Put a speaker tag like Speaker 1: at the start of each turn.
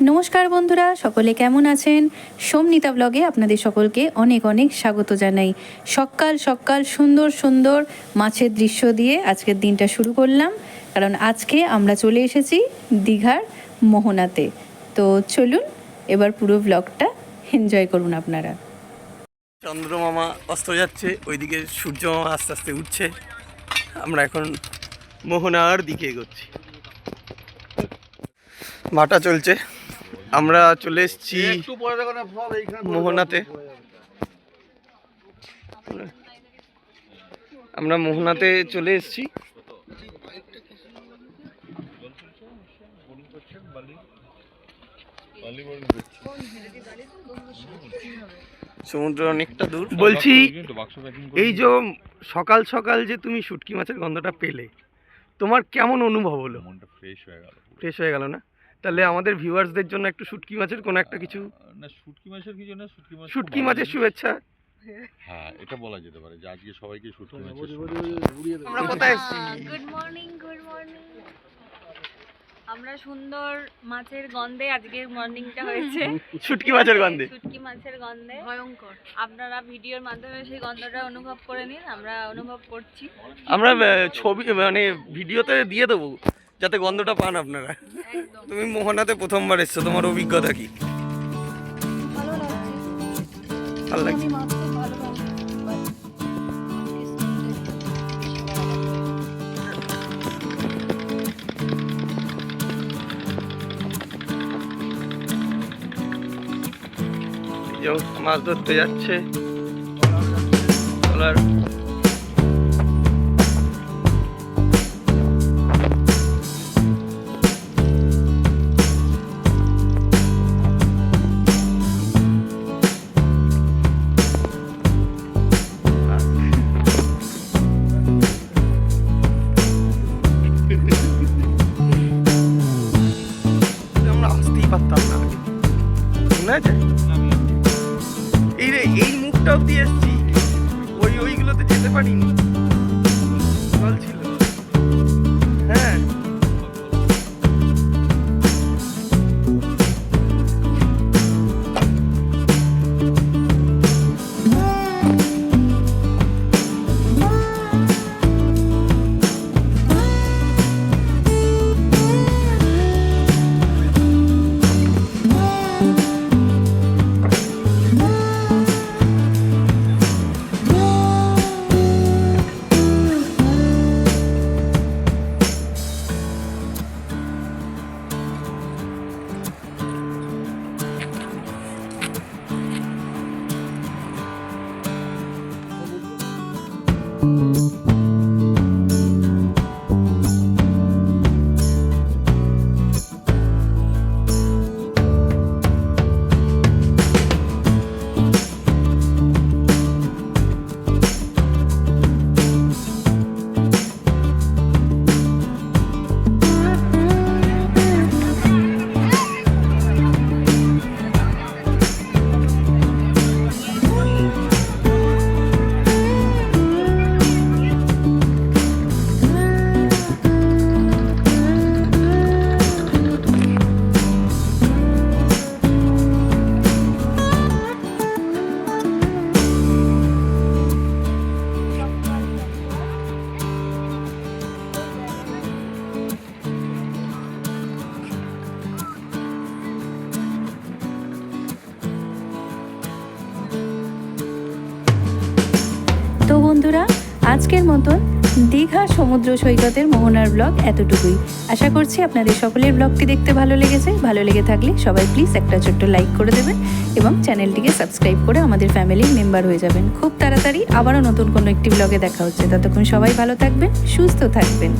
Speaker 1: নমস্কার বন্ধুরা, সকলে কেমন আছেন? সোমনিতা ব্লগে আপনাদের সকলকে অনেক অনেক স্বাগত জানাই। সকাল সকাল সুন্দর সুন্দর মাছের দৃশ্য দিয়ে আজকের দিনটা শুরু করলাম। কারণ আজকে আমরা চলে এসেছি দীঘার মোহনাতে। তো চলুন, এবার পুরো ব্লগটা এনজয় করুন আপনারা।
Speaker 2: চন্দ্রমামা অস্ত যাচ্ছে, ওইদিকে সূর্য আস্তে আস্তে উঠছে। আমরা এখন মোহনার দিকে এগোচ্ছি। ভাটা চলছে। আমরা চলে এসেছি মোহনাতে। আমরা মোহনাতে চলে এসেছি। সমুদ্র অনেকটা দূর। বলছি এই যে সকাল সকাল যে তুমি শুটকি মাছের গন্ধটা পেলে তোমার কেমন অনুভব হলো?
Speaker 3: ফ্রেশ হয়ে গেল।
Speaker 2: ফ্রেশ হয়ে গেল না? তাহলে আমাদের ভিউয়ার্সদের জন্য একটু শুটকি মাছের কোনো একটা কিছু?
Speaker 3: না শুটকি মাছের কিছু না শুটকি মাছ
Speaker 2: শুটকি মাছের শুভেচ্ছা।
Speaker 3: হ্যাঁ এটা বলা যেতে পারে যে আজকে সবাইকে শুটকি মাছের
Speaker 2: আমরা কোথায় এসেছি?
Speaker 4: গুড মর্নিং গুড মর্নিং আমরা সুন্দর মাছের গন্ধে আজকে মর্নিংটা হয়েছে।
Speaker 2: শুটকি মাছের গন্ধে।
Speaker 4: শুটকি মাছের গন্ধে। ভয়ঙ্কর। আপনারা ভিডিওর মাধ্যমে সেই গন্ধটা অনুভব করে নিন আমরা অনুভব করছি।
Speaker 2: আমরা ছবি মানে ভিডিওতে দিয়ে দেবো। যাতে গন্ধটা পান আপনারা। তুমি মোহনাতে প্রথমবার এসছো তোমার অভিজ্ঞতা কি? ভালো লাগছে। মাছ ধরতে যাচ্ছে। পারতাম না। এই রে এই মুখটা অব্দি এসছি। ওই ওইগুলোতে যেতে পারিনি। জল ছিল।
Speaker 1: তো বন্ধুরা, আজকের মতন দীঘা সমুদ্র সৈকতের মোহনার ব্লগ এতটুকুই। আশা করছি আপনাদের সকলের ব্লগটি দেখতে ভালো লেগেছে। ভালো লেগে থাকলে সবাই প্লিজ একটা ছোট্ট লাইক করে দেবেন এবং চ্যানেলটিকে সাবস্ক্রাইব করে আমাদের ফ্যামিলির মেম্বার হয়ে যাবেন। খুব তাড়াতাড়ি আবারও নতুন কোনো একটি ব্লগে দেখা হচ্ছে। ততক্ষণ সবাই ভালো থাকবেন, সুস্থ থাকবেন।